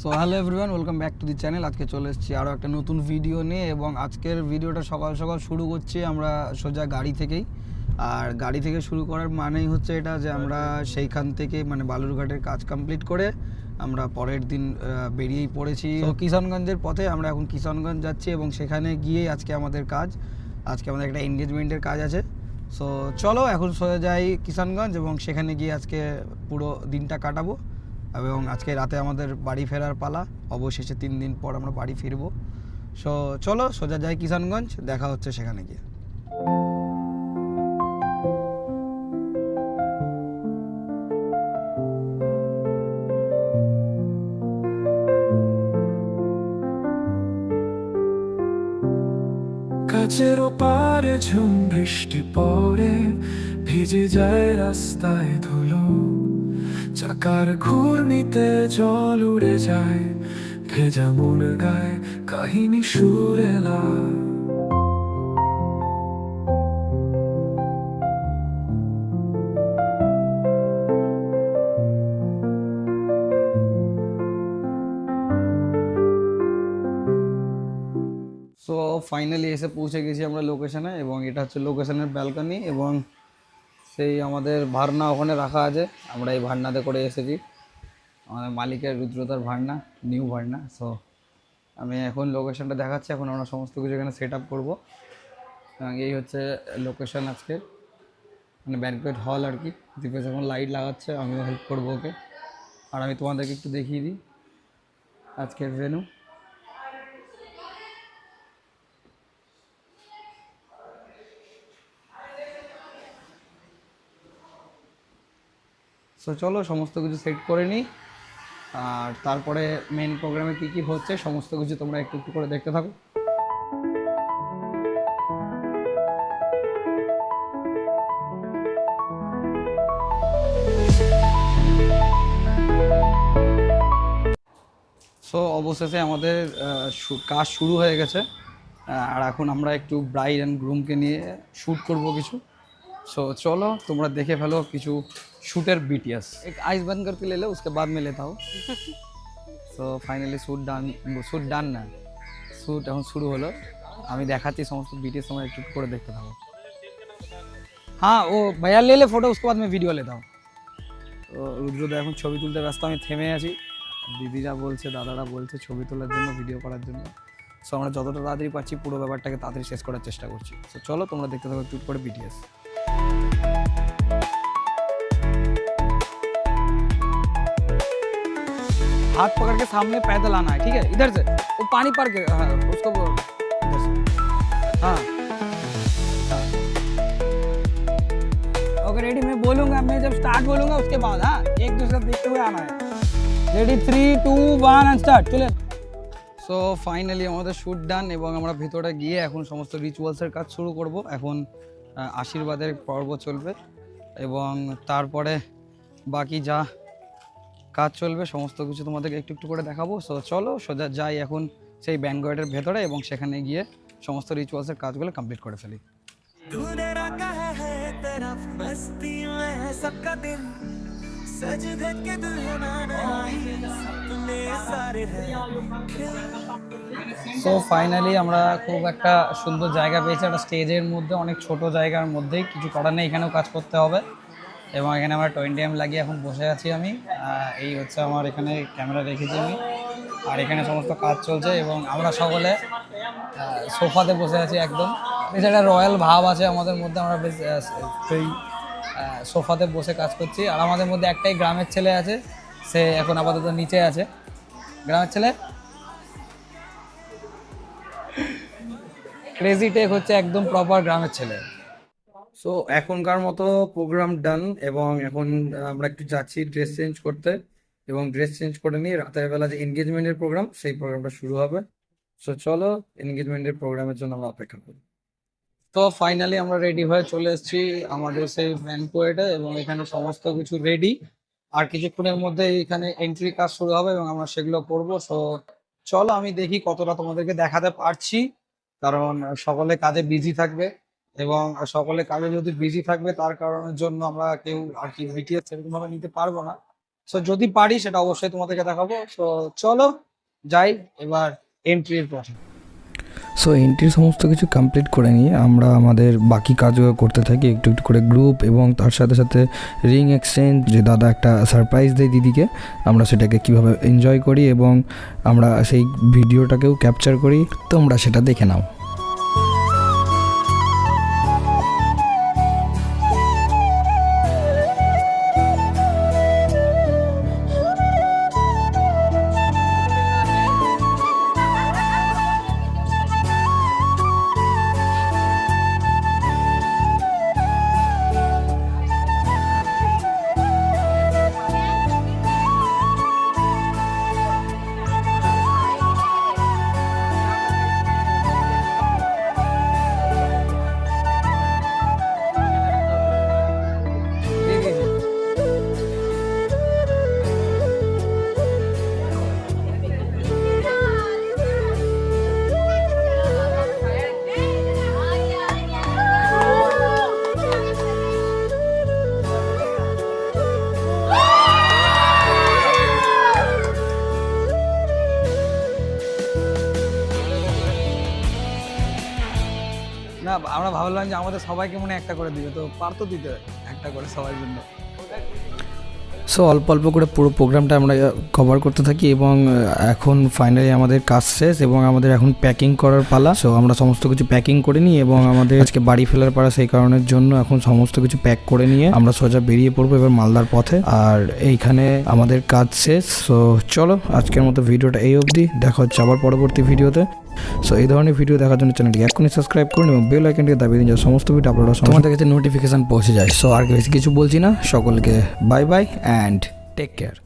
So hello everyone welcome back to the channel আজকে চলে এসেছি আরও একটা নতুন ভিডিও নিয়ে এবং আজকের ভিডিওটা সকাল সকাল শুরু করছি আমরা সোজা গাড়ি থেকেই। আর গাড়ি থেকে শুরু করার মানেই হচ্ছে এটা যে আমরা সেইখান থেকে মানে বালুরঘাটের কাজ কমপ্লিট করে আমরা পরের দিন বেরিয়েই পড়েছি। তো কিষানগঞ্জের পথে আমরা এখন কিষানগঞ্জ যাচ্ছি এবং সেখানে গিয়েই আজকে আমাদের কাজ। আজকে আমাদের একটা এনগেজমেন্টের কাজ আছে। সো চলো এখন সোজা যাই কিষানগঞ্জ এবং সেখানে গিয়ে আজকে পুরো দিনটা কাটাবো। এবং আজকে রাতে আমাদের বাড়ি ফেরার পালা। অবশেষে তিন দিন পর আমরা বাড়ি ফিরবো। সো, চলো সোজা যাই কিষানগঞ্জ, দেখা হচ্ছে সেখানে গিয়ে। কাছের পারে ঝুম বৃষ্টি পড়ে, ভিজে যায় রাস্তায় ধুলো। চাকার ঘূর্ণিতে জল উড়ে যায়, ভেজা মন গায়, কাহিনী সুরেলা সো ফাইনালি এসে পৌঁছে গেছি আমরা লোকেশনে এবং এটা হচ্ছে লোকেশনের ব্যালকনি এবং সেই আমাদের ভারনা ওখানে রাখা আছে। আমরা এই ভারনাতে করে এসেছি। আমাদের মালিকের রুদ্রতার ভারনা নিউ ভারনা সো আমি এখন লোকেশনটা দেখাচ্ছি। এখন আমরা সমস্ত কিছু এখানে সেট আপ করব এই হচ্ছে লোকেশন আজকে। মানে ব্যানকুয়েট হল আর কি। দীপেশ এখন লাইট লাগাচ্ছে, আমিও হেল্প করব ওকে। আর আমি তোমাদেরকে একটু দেখিয়ে দিই। আজকের ভেনু সো চলো সমস্ত কিছু সেট করে নিই। আর তারপরে মেন প্রোগ্রামে কী কী হচ্ছে, সমস্ত কিছু তোমরা একটু একটু করে দেখতে থাকো। সো অবশেষে আমাদের কাজ শুরু হয়ে গেছে। আর এখন আমরা একটু ব্রাইড অ্যান্ড গ্রুমকে নিয়ে শ্যুট করব কিছু। सो चलो तुमरा देखे फैलो किचु शूटर बीटीएस एक आइस बंद करके ले लो उसके बाद में लेता हूँ so finally shoot done shoot done না শ্যুট এখন শুরু হলো আমি দেখাচ্ছি সমস্ত বিটিএস তোমরা একটু একটু করে দেখতে থাকো হ্যাঁ ও ভাইয়া ले ले फोटो उसके बाद मैं वीडियो लेता हूँ তো রুদ্রদা এখন ছবি তুলতে ব্যস্ত আমি থেমে আছি দিদিরা বলছে দাদারা বলছে ছবি তোলার জন্য ভিডিও করার জন্য সো আমরা যতটা তাড়াতাড়ি পাচ্ছি পুরো ব্যাপারটাকে তাড়াতাড়ি শেষ করার চেষ্টা করছি তো চলো তোমরা দেখতে থাকো একটু করে বিটিএস हाथ पकड़ के सामने पैदल आना है ठीक है इधर से वो पानी पर के हाँ, उसको वो- इधर से हाँ हाँ। ओके रेडी मैं बोलूंगा मैं जब स्टार्ट बोलूंगा उसके बाद हाँ एक दूसरे को देखते हुए आना है ready three two one and start চলে সো ফাইনালি আমাদের শ্যুট ডান এবং আমরা ভেতরে গিয়ে এখন সমস্ত রিচুয়ালসের কাজ শুরু করব এখন আহ, আশীর্বাদের পর্ব চলবে এবং তারপরে বাকি যা কাজ চলবে সমস্ত কিছু তোমাদেরকে একটু একটু করে দেখাবো। সো চলো সোজা যাই এখন সেই ব্যানগয়েটের ভেতরে এবং সেখানে গিয়ে সমস্ত রিচুয়ালসের কাজগুলো কমপ্লিট করে ফেলি। সো ফাইনালি আমরা খুব একটা সুন্দর জায়গা পেয়েছি একটা স্টেজের মধ্যে অনেক ছোট জায়গার মধ্যেই। কিছু করার নেই এখানেও কাজ করতে হবে। এবং এখানে আমরা টোয়েন্টি এম লাগিয়ে এখন বসে আছি আমি। এই হচ্ছে আমার এখানে ক্যামেরা রেখেছি আমি। আর এখানে সমস্ত কাজ চলছে এবং আমরা সকলে সোফাতে বসে আছি একদম। বেশ একটা রয়্যাল ভাব আছে আমাদের মধ্যে, আমরা বেশ সেই সোফাতে বসে কাজ করছি। আর আমাদের মধ্যে একটাই গ্রামের ছেলে আছে, সে এখন আপাতত নিচে আছে। গ্রামের ছেলে? ক্রেজি টেক হচ্ছে একদম প্রপার গ্রামের ছেলে। সো এখনকার মতো প্রোগ্রাম ডান এবং এখন আমরা একটু যাচ্ছি ড্রেস চেঞ্জ করতে এবং ড্রেস চেঞ্জ করে নিয়ে রাতের বেলা যে এনগেজমেন্টের প্রোগ্রাম সেই প্রোগ্রামটা শুরু হবে। সো চলো এনগেজমেন্টের প্রোগ্রামের জন্য আমরা অপেক্ষা করি। তো ফাইনালি আমরা রেডি হয়ে চলে এসেছি আমাদের সেই ব্যাংকোয়েটে এবং এখানে সমস্ত কিছু রেডি আর কিছুক্ষণের মধ্যে এখানে এন্ট্রি কাজ শুরু হবে এবং আমরা সেগুলো করব সো চলো আমি দেখি কতটা তোমাদেরকে দেখাতে পারছি। কারণ সকলে কাজে বিজি থাকবে। এবং সকলে কাজে যদি বিজি থাকবে, তার কারণের জন্য আমরা কেউ আর কি ভিটিএস সেরকম ভাবে নিতে পারব না। সো যদি পারি সেটা অবশ্যই তোমাদেরকে দেখাবো। সো চলো যাই এবার এন্ট্রির পথে সো এন্ট্রির সমস্ত কিছু কমপ্লিট করে নিয়ে আমরা আমাদের বাকি কাজও করতে থাকি একটু একটু করে গ্রুপ এবং তার সাথে সাথে রিং এক্সচেঞ্জ যে দাদা একটা সারপ্রাইজ দেয় দিদিকে, আমরা সেটাকে কীভাবে এনজয় করি এবং আমরা সেই ভিডিওটাকেও ক্যাপচার করি। তোমরা সেটা দেখে নাও। না, আমরা ভাবলাম যে আমাদের সবাইকে মনে একটা করে দিবে, তো পারতো দিতে একটা করে সবার জন্য। সো অল্প অল্প করে পুরো প্রোগ্রামটা আমরা কভার করতে থাকি এবং এখন ফাইনালি আমাদের কাজ শেষ এবং আমাদের এখন প্যাকিং করার পালা। সো আমরা সমস্ত কিছু প্যাকিং করে নিই এবং আমাদের আজকে বাড়ি ফেলার পালা সেই কারণের জন্য এখন সমস্ত কিছু প্যাক করে নিয়ে আমরা সোজা বেরিয়ে পড়ব এবার মালদার পথে। আর এইখানে আমাদের কাজ শেষ। সো চলো আজকের মতো ভিডিওটা এই অবধি। দেখা হচ্ছে আবার পরবর্তী ভিডিওতে সো এই ধরনের ভিডিও দেখার জন্য চ্যানেলটি এখনই সাবস্ক্রাইব করুন এবং বেল আইকনটি দাবিয়ে দিন সমস্ত ভিডিও আপলোড তোমাদের কাছে নোটিফিকেশন পৌঁছে যায়। সো আর বেশি কিছু বলছি না। সকলকে bye bye and take care